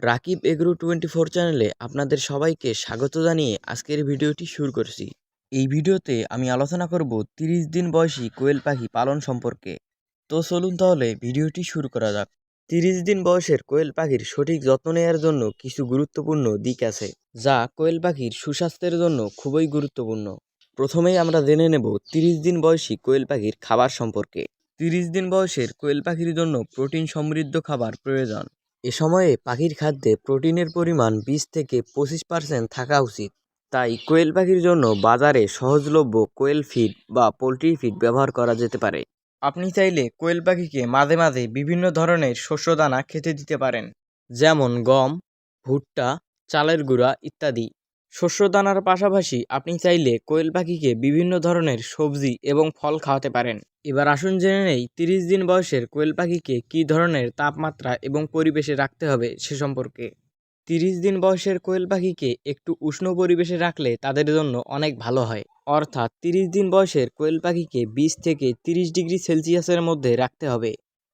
Rakib agro twenty four চ্যানেলে আপনাদের সবাইকে স্বাগত জানিয়ে আজকের ভিডিওটি শুরু করছি। এই ভিডিওতে আমি আলোচনা করব তিরিশ দিন বয়সী কোয়েল পাখি পালন সম্পর্কে। তো চলুন তাহলে ভিডিওটি শুরু করা যাক। তিরিশ দিন বয়সের কোয়েল পাখির সঠিক যত্ন নেওয়ার জন্য কিছু গুরুত্বপূর্ণ দিক আছে, যা কোয়েল পাখির সুস্বাস্থ্যের জন্য খুবই গুরুত্বপূর্ণ। প্রথমেই আমরা জেনে নেব তিরিশ দিন বয়সী কোয়েল পাখির খাবার সম্পর্কে। তিরিশ দিন বয়সের কোয়েল পাখির জন্য প্রোটিন সমৃদ্ধ খাবার প্রয়োজন। এ সময়ে পাখির খাদ্যে প্রোটিনের পরিমাণ বিশ থেকে পঁচিশ পার্সেন্ট থাকা উচিত। তাই কোয়েল পাখির জন্য বাজারে সহজলভ্য কোয়েল ফিড বা পোলট্রি ফিড ব্যবহার করা যেতে পারে। আপনি চাইলে কোয়েল পাখিকে মাঝে মাঝে বিভিন্ন ধরনের শস্য দানা খেতে দিতে পারেন। যেমন গম, ভুট্টা, চালের গুঁড়া ইত্যাদি। শস্য দানার পাশাপাশি আপনি চাইলে কোয়েল পাখিকে বিভিন্ন ধরনের সবজি এবং ফল খাওয়াতে পারেন। এবার আসুন জেনে নেই তিরিশ দিন বয়সের কোয়েল পাখিকে কী ধরনের তাপমাত্রা এবং পরিবেশে রাখতে হবে সে সম্পর্কে। তিরিশ দিন বয়সের কোয়েল পাখিকে একটু উষ্ণ পরিবেশে রাখলে তাদের জন্য অনেক ভালো হয়। অর্থাৎ তিরিশ দিন বয়সের কোয়েল পাখিকে বিশ থেকে তিরিশ ডিগ্রি সেলসিয়াসের মধ্যে রাখতে হবে।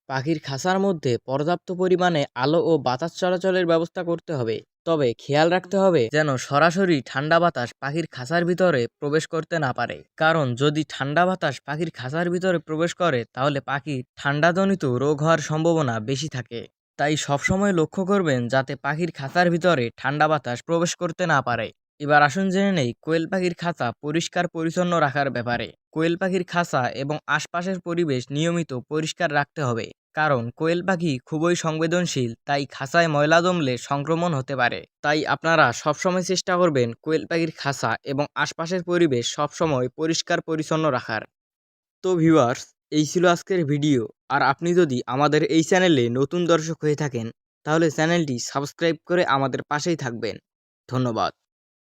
পাখির খাঁচার মধ্যে পর্যাপ্ত পরিমাণে আলো ও বাতাস চলাচলের ব্যবস্থা করতে হবে। তবে খেয়াল রাখতে হবে যেন সরাসরি ঠান্ডা বাতাস পাখির খাঁচার ভিতরে প্রবেশ করতে না পারে। কারণ যদি ঠান্ডা বাতাস পাখির খাঁচার ভিতরে প্রবেশ করে, তাহলে পাখির ঠান্ডাজনিত রোগ হওয়ার সম্ভাবনা বেশি থাকে। তাই সবসময় লক্ষ্য করবেন যাতে পাখির খাঁচার ভিতরে ঠান্ডা বাতাস প্রবেশ করতে না পারে। এবার আসুন জেনে নেই, কোয়েল পাখির খাঁচা পরিষ্কার পরিচ্ছন্ন রাখার ব্যাপারে। কোয়েল পাখির খাঁচা এবং আশপাশের পরিবেশ নিয়মিত পরিষ্কার রাখতে হবে। কারণ কোয়েল পাখি খুবই সংবেদনশীল, তাই খাঁচায় ময়লা জমলে সংক্রমণ হতে পারে। তাই আপনারা সবসময় চেষ্টা করবেন কোয়েল পাখির খাঁচা এবং আশপাশের পরিবেশ সবসময় পরিষ্কার পরিচ্ছন্ন রাখার। তো ভিউয়ার্স, এই ছিল আজকের ভিডিও। আর আপনি যদি আমাদের এই চ্যানেলে নতুন দর্শক হয়ে থাকেন, তাহলে চ্যানেলটি সাবস্ক্রাইব করে আমাদের পাশেই থাকবেন। ধন্যবাদ।